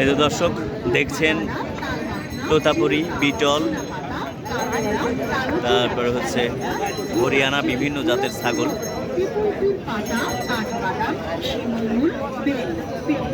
এই যে দর্শক দেখছেন তোতাপুরি বিটল তারপরে হচ্ছে হরিয়ানা বিভিন্ন জাতের ছাগল।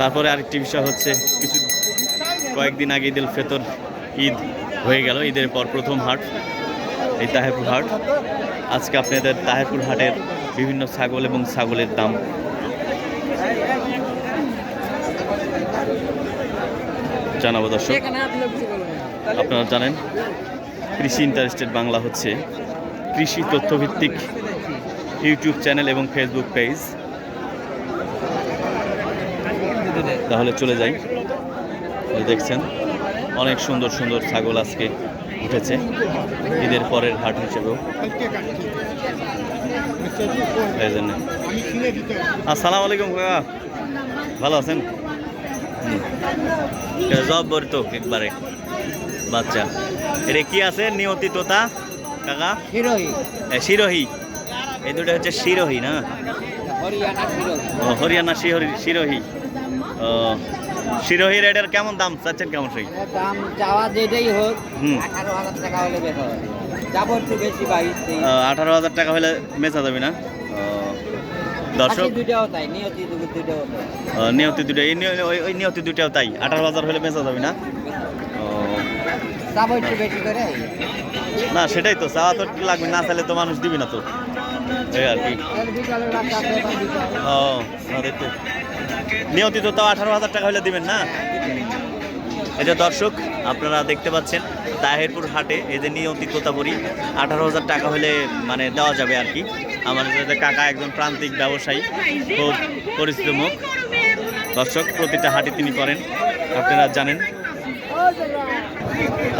তারপরে আরেকটি বিষয় হচ্ছে কিছু কয়েকদিন আগে ঈদ ফেতর ঈদ হয়ে গেল, ঈদের পর প্রথম হাট, এই তাহেরপুর হাট। আজকে আপনাদের তাহেরপুর হাটের বিভিন্ন ছাগল এবং ছাগলের দাম। জানাব দর্শক, আপনারা জানেন, কৃষি ইন্টারেস্টেড বাংলা হচ্ছে কৃষি তথ্যভিত্তিক ইউটিউব চ্যানেল এবং ফেসবুক পেজ। তাহলে চলে যাই। দেখছেন অনেক সুন্দর সুন্দর ছাগল আজকে উঠেছে ঈদের পরের হাট হিসেবেও। এই জন্য। আসসালামু আলাইকুম কাকা ভালো আছেন? হুম। জব বরি। তো একবারে বাচ্চা। এটা কি আছে? নিয়তি তোতা? কাকা? এ, শিরোহী। এই দুটো হচ্ছে শিরোহী না? হরিয়ানা হরিয়ানা শিরোহী। ও শিরোহী রেডের কেমন দাম চাচ্ছেন কেমন সেই? দাম যেটাই হোক আঠারো হাজার টাকা হলে বের হবে। যাব একটু বেশি বাইশ আঠারো হাজার টাকা হলে বেচা যাবে না? দর্শক নিয়তি দুটো ওই- নিয়তি দুটাও তাই আঠারো হাজার হলে বেচা যাবে না? যাব না সেটাই তো চাওয়া তো লাগবে না চাইলে তো মানুষ দিবি না তো। এই আর কি। ও নিয়তি তো তাও আঠারো হাজার টাকা হলে দিবেন না? এই যে দর্শক আপনারা দেখতে পাচ্ছেন তাহেরপুর হাটে এই যে নিয়তি তোতাপুরি আঠারো হাজার টাকা হলে মানে দেওয়া যাবে আর কি। আমার যে কাকা একজন প্রান্তিক ব্যবসায়ী খুব পরিচিত মুখ। দর্শক প্রতিটা হাটে তিনি করেন আপনারা জানেন।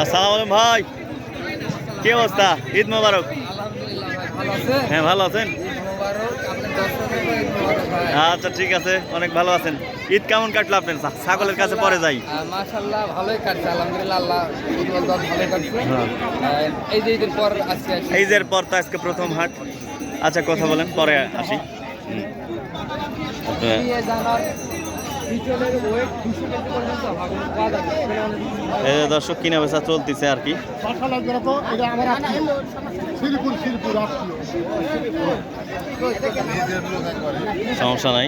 আসসালামু আলাইকুম ভাই। কি অবস্থা? ঈদ মোবারক। হ্যাঁ ভালো আছেন মোবারক আপনার দর্শকের ঈদ মোবারক ভাই। আচ্ছা ঠিক আছে। অনেক ভালো আছেন। ঈদ কেমন কাটলো আপনার? ছাগলের কাছে পরে যাই। মাশাআল্লাহ ভালোই কাটছে আলহামদুলিল্লাহ আল্লাহ ভালোই কাটছে। হ্যাঁ। এই যে ঈদের পর আজকে এই যে পর তো আজকে প্রথম হাট। আচ্ছা কথা বলেন পরে আসি। আচ্ছা, দর্শক কিনা বেচা চলতেছে আর কি। আমার সমস্যা নাই।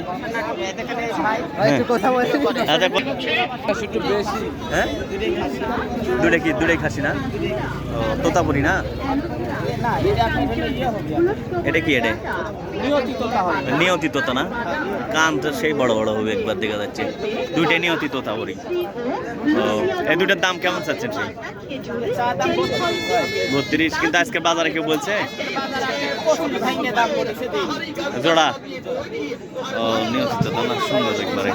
একটু বেশি হ্যাঁ দুটা কি? দুটাই খাসি না? তোতাপুরি না? এটা কি এটা? নিয়তি তোতা তোতা না? কান তো সেই বড় বড় হবে একবার দেখা যাচ্ছে। দুইটাই নিয়তি তোতাপুরি। ও এই দুটার দাম কেমন চাচ্ছেন সেই? বত্রিশ কিন্তু আজকে বাজারে কেউ বলছে? জোড়া। ও নিয়তি তোতা না সুন্দর একবারে।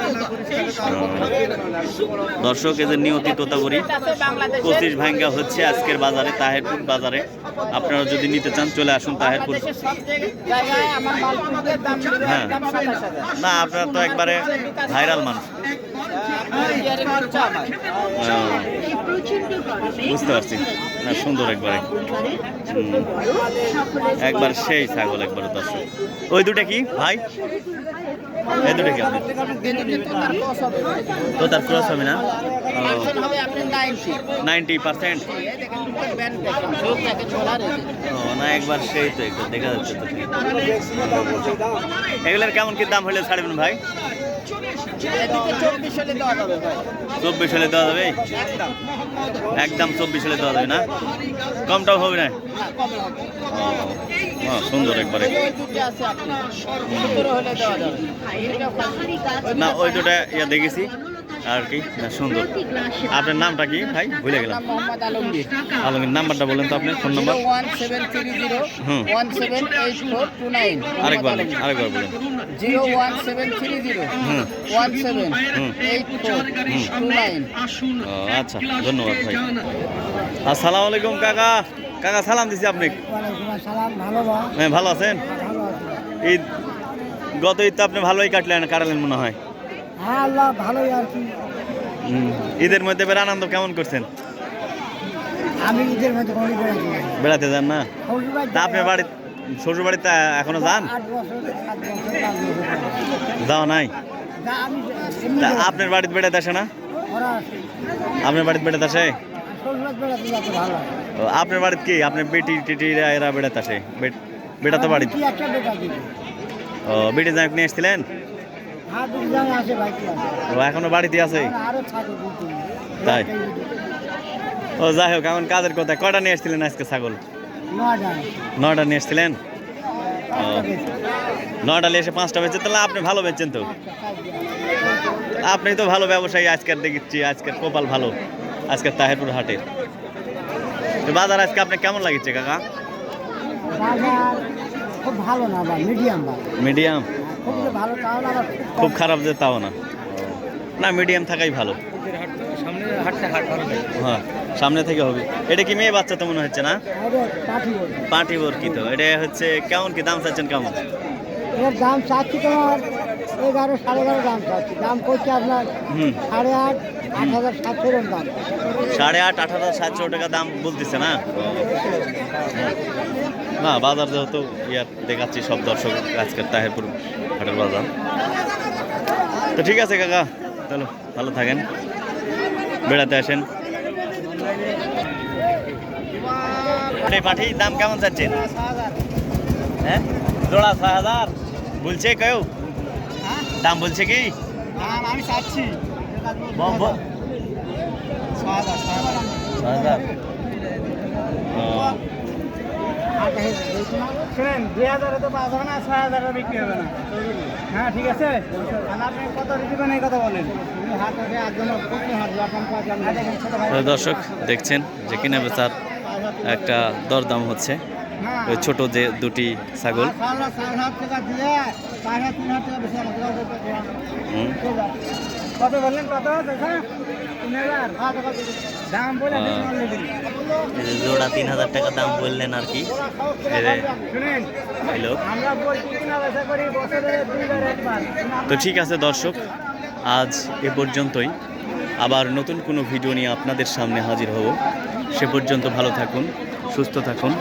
দর্শক এদের নিয়তি তোতাপুরি পঁচিশ ভাঙ্গা হচ্ছে আজকের বাজারে তাহেরপুর বাজারে। আপনারা যদি নিতে চান চলে আসুন তাহেরপুর। হ্যাঁ। না আপনারা তো একবারে ভাইরাল মানুষ। বুঝতে পারছি। না, সুন্দর একবারে। একবার সেই ছাগল একবার দর্শক ওই দুটা কি, ভাই? এই দুটা কি তো তার ক্রস হবে না? Ninety percent? না, একবার সেই তো একবার দেখা যাচ্ছে এগুলোর কেমন কি দাম হলে ছাড়বেন ভাই? চব্বিশ হলে দেওয়া যাবে চব্বিশ হলে দেওয়া যাবে? একদম চব্বিশ হলে দেওয়া যাবে না? কমটাও হবে না? ও, ও, সুন্দর একবারে। না ওই দুটা ইয়া দেখেছি। আর কি? না, সুন্দর। আপনার নামটা কি ভাই? ভুলে গেলাম। আলমগীর, নাম্বারটা বলেন তো আপনার ফোন নাম্বার। হুম। আরেকবার আরেকবার বলেন। Zero one seven three zero one seven. Eight four two nine আচ্ছা ধন্যবাদ ভাই। আসসালামু আলাইকুম, কাকা। কাকা, সালাম দিছি আপনি। হ্যাঁ ভালো আছেন? ঈদ, গত ঈদ তো আপনি ভালোই কাটলেন, কাটালেন মনে হয়। হ্যাঁ আল্লাহ ভালোই আর কি। ঈদের মধ্যে বের আনন্দ কেমন করছেন? আমি ঈদের মধ্যে কোনো বেড়াতে যান না? তা আপনার বাড়ি শ্বশুর বাড়িতে এখনও যান? আট বছর সাত বছর পাঁচ বছর যাও নাই। আপনার বাড়িতে বেড়াতে আসে না? আপনার বাড়িতে বেড়াতে আসে? আপনার বাড়িতে কি? আপনার বেটি টিটি এরা বেড়াতে আসে? বেট- তো বাড়িতে? ও বেটি জামাই নিয়ে এসেছিলেন ও এখনও বাড়িতে আছে? তাই? ও যাই হোক এখন কাজের কথা। কয়টা নিয়ে এসেছিলেন আজকে ছাগল? নয়টা। নিয়ে এসেছিলেন। নয়টা নিয়ে এসে পাঁচটা বেচে তাহলে আপনি ভালো বেচছেন তো। আপনি তো ভালো ব্যবসায়ী আজকের দেখছি আজকের কপাল ভালো। আজকের তাহেরপুর হাটের বাজার আজকে আপনার কেমন লাগছে কাকা? খুব ভালো না মিডিয়াম মিডিয়াম খুব খারাপ যে তাও না। না মিডিয়াম থাকাই ভালো। হ্যাঁ সামনে থেকে হবে। এটা কি মেয়ে বাচ্চা তো মনে হচ্ছে না? পাটি পাঠি কি তো? এটা হচ্ছে কেমন কি? দাম চাচ্ছেন কেমন? দাম চাচ্ছি তোমার এগারো সাড়ে এগারো দাম চাচ্ছি। দাম করছে আপনার সাড়ে আট আট হাজার সাতশো দাম। সাড়ে আট আট হাজার সাতশো টাকা দাম বলতেছে না? না বাজার যেহেতু ইয়ার দেখাচ্ছি সব দর্শক আজকের তাহেরপুর হাটের বাজার। তো ঠিক আছে কাকা চলো ভালো থাকেন। বেড়াতে আসেন। পাঠির দাম কেমন চাচ্ছেন? হ্যাঁ? জোড়া ছয় হাজার। বলছে কেউ? দাম বলছে কি? দাম আমি চাচ্ছি। হাজার শুনেন দুই তো পাঁচ হবে না ছয় হাজারে বিক্রি হবে না। হ্যাঁ ঠিক আছে? আপনি কত দিবেন এই কথা বলেন। দর্শক দেখছেন যে কিনা বেচার একটা দরদাম হচ্ছে। ছোট যে দুটি ছাগল। জোড়া তিন হাজার টাকা দাম বললেন আর কি। তো ঠিক আছে দর্শক, আজ এ পর্যন্তই। আবার নতুন কোনো ভিডিও নিয়ে আপনাদের সামনে হাজির হব। সে পর্যন্ত ভালো থাকুন, সুস্থ থাকুন।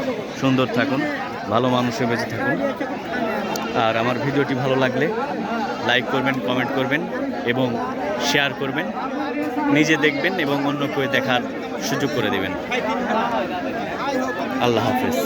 সুন্দর থাকুন, ভালো মানুষে বেঁচে থাকুন। আর আমার ভিডিওটি ভালো লাগলে লাইক করবেন, কমেন্ট করবেন এবং শেয়ার করবেন। নিজে দেখবেন এবং অন্য কেউ দেখার সুযোগ করে দেবেন। আল্লাহ হাফেজ।